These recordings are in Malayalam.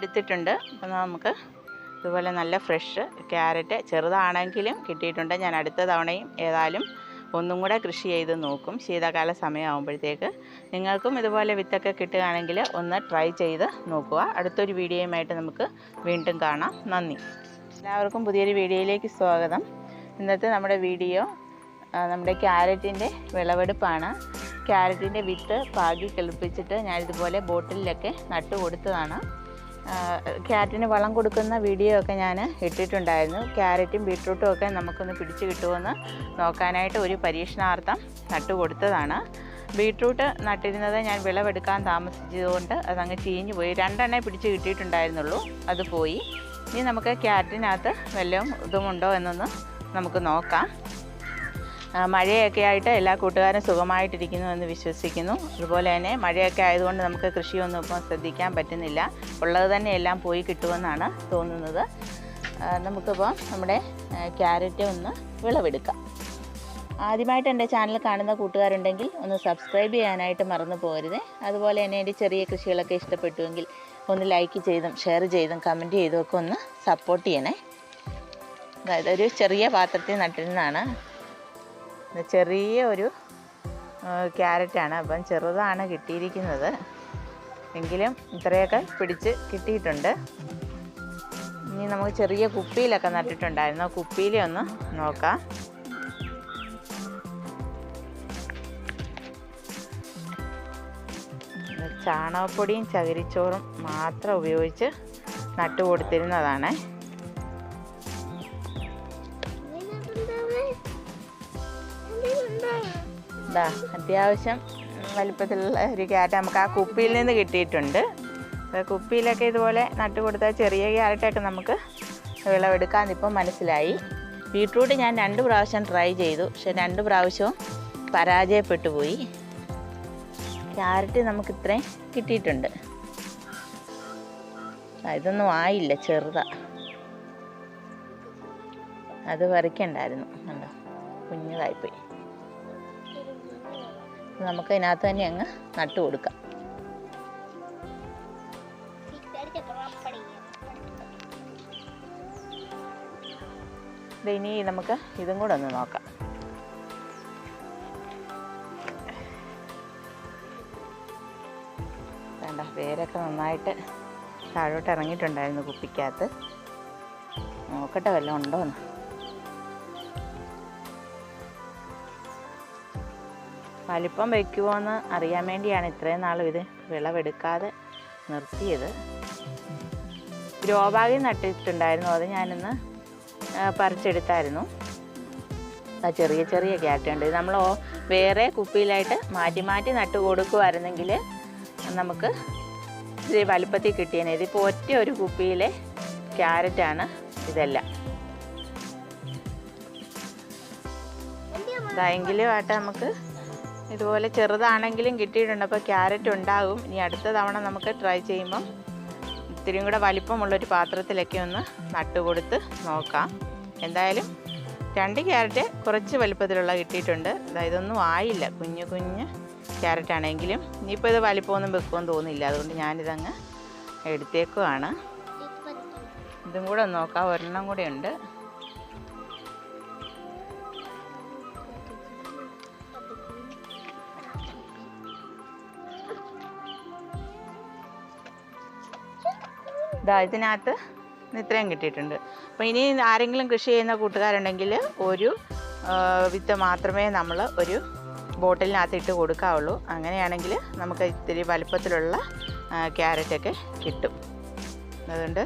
എടുത്തിട്ടുണ്ട്. അപ്പം നമുക്ക് ഇതുപോലെ നല്ല ഫ്രഷ് ക്യാരറ്റ് ചെറുതാണെങ്കിലും കിട്ടിയിട്ടുണ്ട്. ഞാൻ അടുത്ത തവണയും ഏതായാലും ഒന്നും കൂടെ കൃഷി ചെയ്ത് നോക്കും. ശീതകാല സമയമാകുമ്പോഴത്തേക്ക് നിങ്ങൾക്കും ഇതുപോലെ വിത്തൊക്കെ കിട്ടുകയാണെങ്കിൽ ഒന്ന് ട്രൈ ചെയ്ത് നോക്കുക. അടുത്തൊരു വീഡിയോയുമായിട്ട് നമുക്ക് വീണ്ടും കാണാം. നന്ദി. എല്ലാവർക്കും പുതിയൊരു വീഡിയോയിലേക്ക് സ്വാഗതം. ഇന്നത്തെ നമ്മുടെ വീഡിയോ നമ്മുടെ ക്യാരറ്റിന്റെ വിളവെടുപ്പാണ്. ക്യാരറ്റിന്റെ വിത്ത് പാകി കിളിപ്പിച്ചിട്ട് ഞാനിതുപോലെ ബോട്ടിലൊക്കെ നട്ടു കൊടുത്തതാണ് ക്യാരറ്റിന് വളം കൊടുക്കുന്ന വീഡിയോ ഒക്കെ ഞാൻ ഇട്ടിട്ടുണ്ടായിരുന്നു. ക്യാരറ്റും ബീട്രൂട്ടും ഒക്കെ നമുക്കൊന്ന് പിടിച്ച് കിട്ടുമെന്ന് നോക്കാനായിട്ട് ഒരു പരീക്ഷണാർത്ഥം നട്ടു കൊടുത്തതാണ്. ബീട്രൂട്ട് നട്ടിരുന്നത് ഞാൻ വിളവെടുക്കാൻ താമസിച്ചതുകൊണ്ട് അതങ്ങ് ചീഞ്ഞു പോയി. രണ്ടെണ്ണേ പിടിച്ച് കിട്ടിയിട്ടുണ്ടായിരുന്നുള്ളൂ. അത് പോയി. ഇനി നമുക്ക് ക്യാരറ്റിനകത്ത് വല്ലതും ഇതുമുണ്ടോ എന്നൊന്ന് നമുക്ക് നോക്കാം. മഴയൊക്കെ ആയിട്ട് എല്ലാ കൂട്ടുകാരും സുഖമായിട്ടിരിക്കുന്നു എന്ന് വിശ്വസിക്കുന്നു. അതുപോലെ തന്നെ മഴയൊക്കെ ആയതുകൊണ്ട് നമുക്ക് കൃഷിയൊന്നും ഇപ്പം ശ്രദ്ധിക്കാൻ പറ്റുന്നില്ല. ഉള്ളത് തന്നെ എല്ലാം പോയി കിട്ടുമെന്നാണ് തോന്നുന്നത്. നമുക്കിപ്പോൾ നമ്മുടെ ക്യാരറ്റ് ഒന്ന് വിളവെടുക്കാം. ആദ്യമായിട്ട് എന്റെ ചാനൽ കാണുന്ന കൂട്ടുകാരുണ്ടെങ്കിൽ ഒന്ന് സബ്സ്ക്രൈബ് ചെയ്യാനായിട്ട് മറന്നു പോകരുത്. അതുപോലെ തന്നെ എന്റെ ചെറിയ കൃഷികളൊക്കെ ഇഷ്ടപ്പെട്ടുവെങ്കിൽ ഒന്ന് ലൈക്ക് ചെയ്തും ഷെയർ ചെയ്തും കമന്റ് ചെയ്തും ഒക്കെ ഒന്ന് സപ്പോർട്ട് ചെയ്യണേ. അതായത് ഒരു ചെറിയ പാത്രത്തിൽ നട്ടിരുന്നതാണ് ചെറിയ ഒരു ക്യാരറ്റാണ്. അപ്പം ചെറുതാണ് കിട്ടിയിരിക്കുന്നത്. എങ്കിലും ഇത്രയൊക്കെ പിടിച്ച് കിട്ടിയിട്ടുണ്ട്. ഇനി നമുക്ക് ചെറിയ കുപ്പിയിലൊക്കെ നട്ടിട്ടുണ്ടായിരുന്നു. കുപ്പിയിലെ ഒന്ന് നോക്കാം. ചാണകപ്പൊടിയും ചകിരിച്ചോറും മാത്രം ഉപയോഗിച്ച് നട്ടു കൊടുത്തിരുന്നതാണ് ഇതാ അത്യാവശ്യം വലിപ്പത്തിലുള്ള ഒരു ക്യാരറ്റ് നമുക്ക് ആ കുപ്പിയിൽ നിന്ന് കിട്ടിയിട്ടുണ്ട്. അപ്പോൾ കുപ്പിയിലൊക്കെ ഇതുപോലെ നട്ടു കൊടുത്താൽ ചെറിയ ക്യാരറ്റൊക്കെ നമുക്ക് വിളവെടുക്കാമെന്ന് ഇപ്പം മനസ്സിലായി. ബീട്രൂട്ട് ഞാൻ രണ്ട് പ്രാവശ്യം ട്രൈ ചെയ്തു പക്ഷെ രണ്ട് പ്രാവശ്യവും പരാജയപ്പെട്ടു പോയി. ക്യാരറ്റ് നമുക്ക് ഇത്രയും കിട്ടിയിട്ടുണ്ട്. ഇതൊന്നും ആയില്ല ചെറുതാ. അത് വരയ്ക്കണ്ടായിരുന്നു കണ്ടോ? കുഞ്ഞതായിപ്പോയി. നമുക്ക് ഇതിനകത്ത് തന്നെ അങ്ങ് നട്ടു കൊടുക്കാം. ഇനി നമുക്ക് ഇതും കൂടെ ഒന്ന് നോക്കാം. വേണ്ട വേരൊക്കെ നന്നായിട്ട് താഴോട്ട് ഇറങ്ങിയിട്ടുണ്ടായിരുന്നു കുപ്പിക്കകത്ത്. നോക്കട്ടെ വല്ലതും ഉണ്ടോന്ന്. വലിപ്പം വയ്ക്കുമോ എന്ന് അറിയാൻ വേണ്ടിയാണ് ഇത്രയും നാളും ഇത് വിളവെടുക്കാതെ നിർത്തിയത്. ഗ്രോബാഗി നട്ടിട്ടുണ്ടായിരുന്നു. അത് ഞാനിന്ന് പറിച്ചെടുത്തായിരുന്നു. ആ ചെറിയ ചെറിയ ക്യാറ്റുണ്ട് നമ്മൾ വേറെ കുപ്പിയിലായിട്ട് മാറ്റി മാറ്റി നട്ട് കൊടുക്കുമായിരുന്നെങ്കിൽ നമുക്ക് ഇത്തിരി വലുപ്പത്തിൽ കിട്ടിയേനെ. ഇതിപ്പോൾ ഒറ്റ ഒരു കുപ്പിയിലെ ക്യാരറ്റാണ് ഇതെല്ലാം. ഇതായെങ്കിലും ആട്ടെ നമുക്ക് ഇതുപോലെ ചെറുതാണെങ്കിലും കിട്ടിയിട്ടുണ്ട്. അപ്പോൾ ക്യാരറ്റ് ഉണ്ടാകും ഇനി അടുത്ത തവണ നമുക്ക് ട്രൈ ചെയ്യുമ്പം ഇത്തിരിയും കൂടെ വലിപ്പമുള്ളൊരു പാത്രത്തിലൊക്കെ ഒന്ന് നട്ടുകൊടുത്ത് നോക്കാം. എന്തായാലും രണ്ട് ക്യാരറ്റ് കുറച്ച് വലിപ്പത്തിലുള്ള കിട്ടിയിട്ടുണ്ട്. ഇതൊന്നും ആയില്ല. കുഞ്ഞു കുഞ്ഞ് ക്യാരറ്റ് ആണെങ്കിലും ഇനിയിപ്പോൾ ഇത് വലിപ്പമൊന്നും വെക്കുമെന്ന് തോന്നില്ല അതുകൊണ്ട് ഞാനിതങ്ങ് എടുത്തേക്കുവാണ്. ഇതും കൂടെ നോക്കാം. ഒരെണ്ണം കൂടെ ഉണ്ട്. ഇതാ ഇതിനകത്ത് ഇത്രയും കിട്ടിയിട്ടുണ്ട്. അപ്പോൾ ഇനി ആരെങ്കിലും കൃഷി ചെയ്യുന്ന കൂട്ടുകാരുണ്ടെങ്കിൽ ഒരു വിത്ത് മാത്രമേ നമ്മൾ ഒരു ബോട്ടിലിനകത്ത് ഇട്ട് കൊടുക്കാവുള്ളൂ. അങ്ങനെയാണെങ്കിൽ നമുക്ക് ഇത്തിരി വലുപ്പത്തിലുള്ള ക്യാരറ്റൊക്കെ കിട്ടും. അതുകൊണ്ട്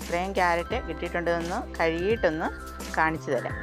ഇത്രയും ക്യാരറ്റ് കിട്ടിയിട്ടുണ്ടെന്ന് കഴുകിയിട്ടൊന്ന് കാണിച്ചു തരാം.